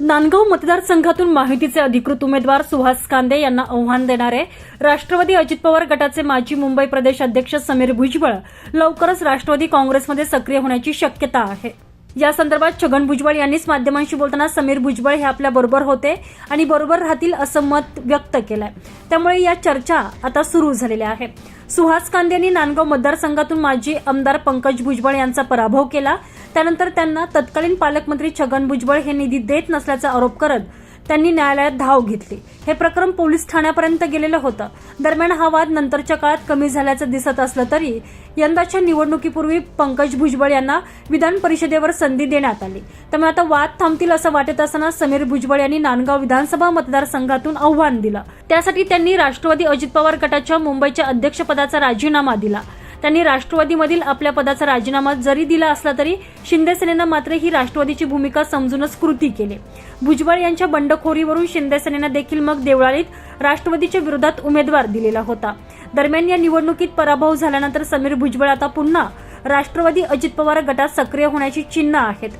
नांदगाव मतदारसंघातून माहितीचे अधिकृत उमेदवार सुहास कांदे यांना आव्हान देणारे राष्ट्रवादी अजित पवार गटाचे माजी मुंबई प्रदेश अध्यक्ष समीर भुजबळ लवकरच राष्ट्रवादी काँग्रेसमध्ये सक्रिय होण्याची शक्यता आहे. या संदर्भात छगन भुजबळ यांनीच माध्यमांशी बोलताना समीर भुजबळ हे आपल्या बरोबर होते आणि बरोबर राहतील असं मत व्यक्त केलंय. त्यामुळे या चर्चा आता सुरू झालेल्या आहे सुहास कांदे यांनी नांदगाव मतदारसंघातून माजी आमदार पंकज भुजबळ यांचा पराभव केला. त्यानंतर त्यांना तत्कालीन पालकमंत्री छगन भुजबळ हे निधी देत नसल्याचा आरोप करत त्यांनी न्यायालयात धाव घेतली. हे प्रकरण पोलीस ठाण्यापर्यंत गेलेलं होतं. दरम्यान हा वाद नंतरच्या काळात कमी झाल्याचं दिसत असलं तरी यंदाच्या निवडणुकीपूर्वी पंकज भुजबळ यांना विधान परिषदेवर संधी देण्यात आली. त्यामुळे आता वाद थांबतील असं वाटत असताना समीर भुजबळ यांनी नांदगाव विधानसभा मतदारसंघातून आव्हान दिलं. त्यासाठी त्यांनी राष्ट्रवादी अजित पवार गटाच्या मुंबईच्या अध्यक्षपदाचा राजीनामा दिला. त्यांनी राष्ट्रवादीमधील आपल्या पदाचा राजीनामा जरी दिला असला तरी शिंदे सेनेनं मात्र ही राष्ट्रवादीची भूमिका समजूनच कृती केली. भुजबळ यांच्या बंडखोरीवरून शिंदे सेनेनं देखील मग देवळालीत राष्ट्रवादीच्या विरोधात उमेदवार दिलेला होता. दरम्यान या निवडणुकीत पराभव झाल्यानंतर समीर भुजबळ आता पुन्हा राष्ट्रवादी अजित पवार गटात सक्रिय होण्याची चिन्ह आहेत.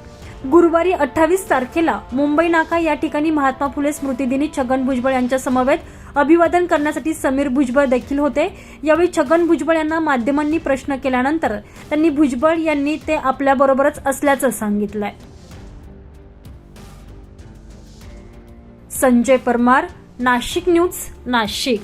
गुरुवारी अठ्ठावीस तारखेला मुंबई नाका या ठिकाणी महात्मा फुले स्मृतिदिनी छगन भुजबळ यांच्या समवेत अभिवादन करण्यासाठी समीर भुजबळ देखील होते. यावेळी छगन भुजबळ यांना माध्यमांनी प्रश्न केल्यानंतर त्यांनी भुजबळ यांनी ते आपल्याबरोबरच असल्याचं सांगितलंय. संजय परमार नाशिक न्यूज नाशिक.